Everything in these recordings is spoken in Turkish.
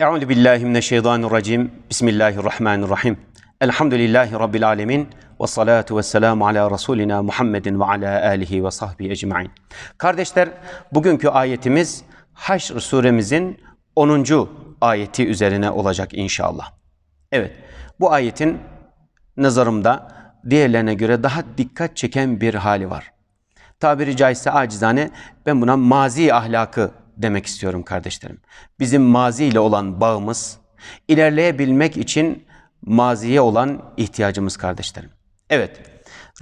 Euzu billahi mineşşeytanirracim. Bismillahirrahmanirrahim. Elhamdülillahi rabbil alamin ve salatu vesselamu ala rasulina Muhammedin ve ala alihi ve sahbihi ecmaîn. Kardeşler, bugünkü ayetimiz Haşr suremizin 10. ayeti üzerine olacak inşallah. Evet, bu ayetin nazarımda diğerlerine göre daha dikkat çeken bir hali var. Tabiri caizse acizane ben buna mazi ahlakı demek istiyorum kardeşlerim. Bizim mazi ile olan bağımız ilerleyebilmek için maziye olan ihtiyacımız kardeşlerim. Evet.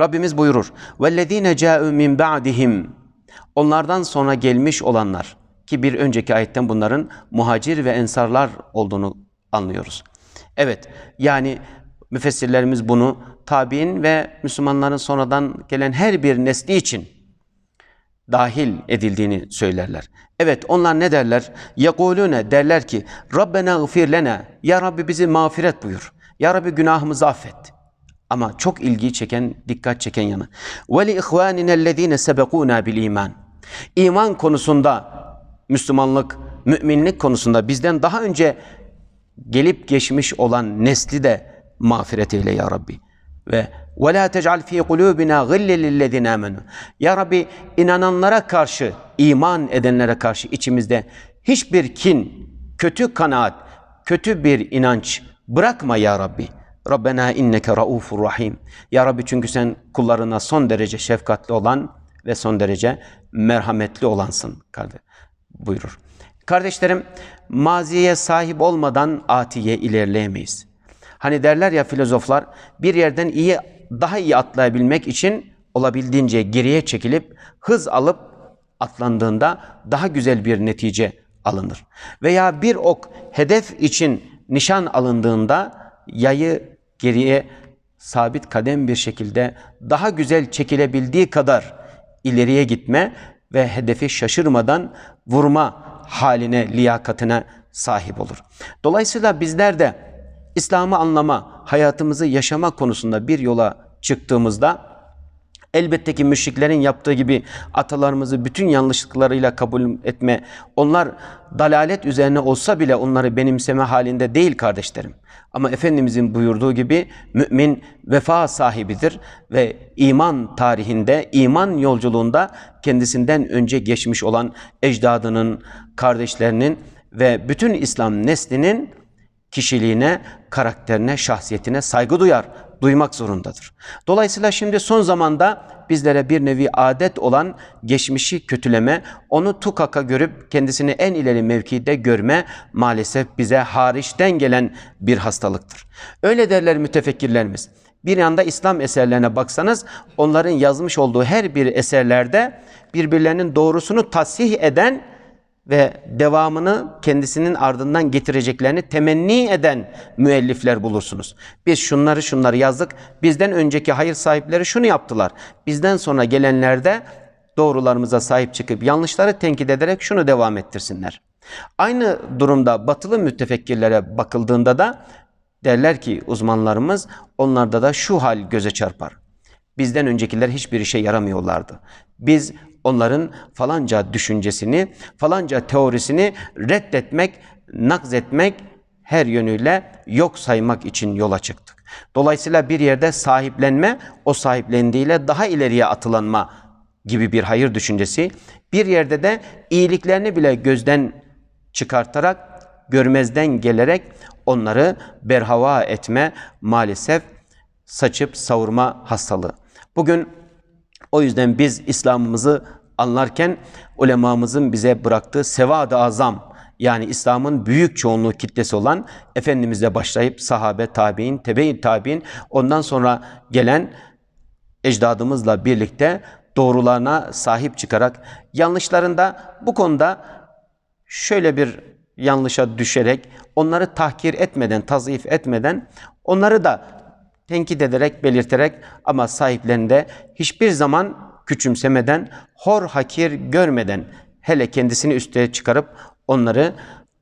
Rabbimiz buyurur. Vellezine ca'u min ba'dihim. Onlardan sonra gelmiş olanlar ki bir önceki ayetten bunların muhacir ve ensarlar olduğunu anlıyoruz. Evet. Yani müfessirlerimiz bunu tabi'in ve Müslümanların sonradan gelen her bir nesli için dahil edildiğini söylerler. Evet onlar ne derler? Yekulune derler ki Rabbena gfir lena. Ya Rabbi bizi mağfiret buyur. Ya Rabbi günahımızı affet. Ama çok ilgi çeken, dikkat çeken yanı. Ve li ihvanina ellezine sebekuna bil iman. İman konusunda Müslümanlık, müminlik konusunda bizden daha önce gelip geçmiş olan nesli de mağfiret eyle ya Rabbi. Ve ve la tec'al fi kulubina gillen lillezine amenu. Ya Rabbi inananlara karşı, iman edenlere karşı içimizde hiçbir kin, kötü kanaat, kötü bir inanç bırakma ya Rabbi. Rabbena inneke raufur rahim. Ya Rabbi çünkü sen kullarına son derece şefkatli olan ve son derece merhametli olansın kardeş buyurur. Kardeşlerim, maziye sahip olmadan atiye ilerleyemeyiz. Hani derler ya filozoflar, bir yerden iyi daha iyi atlayabilmek için olabildiğince geriye çekilip hız alıp atlandığında daha güzel bir netice alınır. Veya bir ok hedef için nişan alındığında yayı geriye sabit kadem bir şekilde daha güzel çekilebildiği kadar ileriye gitme ve hedefi şaşırmadan vurma haline, liyakatine sahip olur. Dolayısıyla bizler de İslam'ı anlama, hayatımızı yaşama konusunda bir yola çıktığımızda elbette ki müşriklerin yaptığı gibi atalarımızı bütün yanlışlıklarıyla kabul etme, onlar dalalet üzerine olsa bile onları benimseme halinde değil kardeşlerim. Ama Efendimizin buyurduğu gibi mümin vefa sahibidir ve iman tarihinde, iman yolculuğunda kendisinden önce geçmiş olan ecdadının, kardeşlerinin ve bütün İslam neslinin kişiliğine, karakterine, şahsiyetine saygı duyar, duymak zorundadır. Dolayısıyla şimdi son zamanda bizlere bir nevi adet olan geçmişi kötüleme, onu tukaka görüp kendisini en ileri mevkide görme maalesef bize hariçten gelen bir hastalıktır. Öyle derler mütefekkirlerimiz. Bir yanda İslam eserlerine baksanız onların yazmış olduğu her bir eserlerde birbirlerinin doğrusunu tasih eden ve devamını kendisinin ardından getireceklerini temenni eden müellifler bulursunuz. Biz şunları şunları yazdık. Bizden önceki hayır sahipleri şunu yaptılar. Bizden sonra gelenler de doğrularımıza sahip çıkıp yanlışları tenkit ederek şunu devam ettirsinler. Aynı durumda batılı müttefekkirlere bakıldığında da derler ki uzmanlarımız onlarda da şu hal göze çarpar. Bizden öncekiler hiçbir işe yaramıyorlardı. Biz onların falanca düşüncesini, falanca teorisini reddetmek, nakzetmek, her yönüyle yok saymak için yola çıktık. Dolayısıyla bir yerde sahiplenme, o sahiplendiğiyle daha ileriye atılanma gibi bir hayır düşüncesi, bir yerde de iyiliklerini bile gözden çıkartarak, görmezden gelerek onları berhava etme maalesef saçıp savurma hastalığı. Bugün o yüzden biz İslam'ımızı anlarken ulemamızın bize bıraktığı sevad-ı azam yani İslam'ın büyük çoğunluğu kitlesi olan Efendimizle başlayıp sahabe, tabi'in, tebe-i tabi'in ondan sonra gelen ecdadımızla birlikte doğrularına sahip çıkarak yanlışlarında bu konuda şöyle bir yanlışa düşerek onları tahkir etmeden, tazif etmeden onları da tenkit ederek, belirterek ama sahiplerinde hiçbir zaman küçümsemeden, hor hakir görmeden, hele kendisini üsteye çıkarıp onları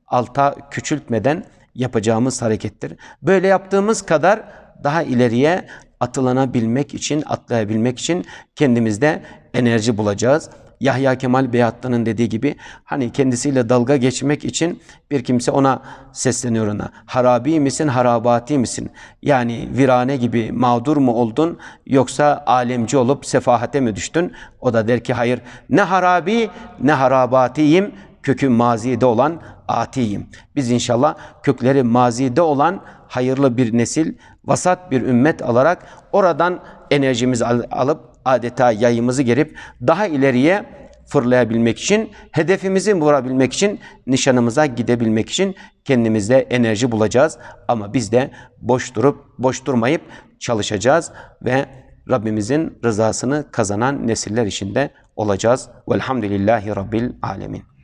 alta küçültmeden yapacağımız harekettir. Böyle yaptığımız kadar daha ileriye atılanabilmek için, atlayabilmek için kendimizde enerji bulacağız. Yahya Kemal Beyatlı'nın dediği gibi hani kendisiyle dalga geçmek için bir kimse ona sesleniyor ona. Harabi misin, harabati misin? Yani virane gibi mağdur mu oldun yoksa alemci olup sefahate mi düştün? O da der ki hayır ne harabi ne harabatiyim kökü mazide olan atiyim. Biz inşallah kökleri mazide olan hayırlı bir nesil, vasat bir ümmet alarak oradan enerjimizi al- alıp adeta yayımızı gerip daha ileriye fırlayabilmek için, hedefimizi vurabilmek için, nişanımıza gidebilmek için kendimizde enerji bulacağız. Ama biz de boş durup, boş durmayıp çalışacağız ve Rabbimizin rızasını kazanan nesiller içinde olacağız. Velhamdülillahi Rabbil Alemin.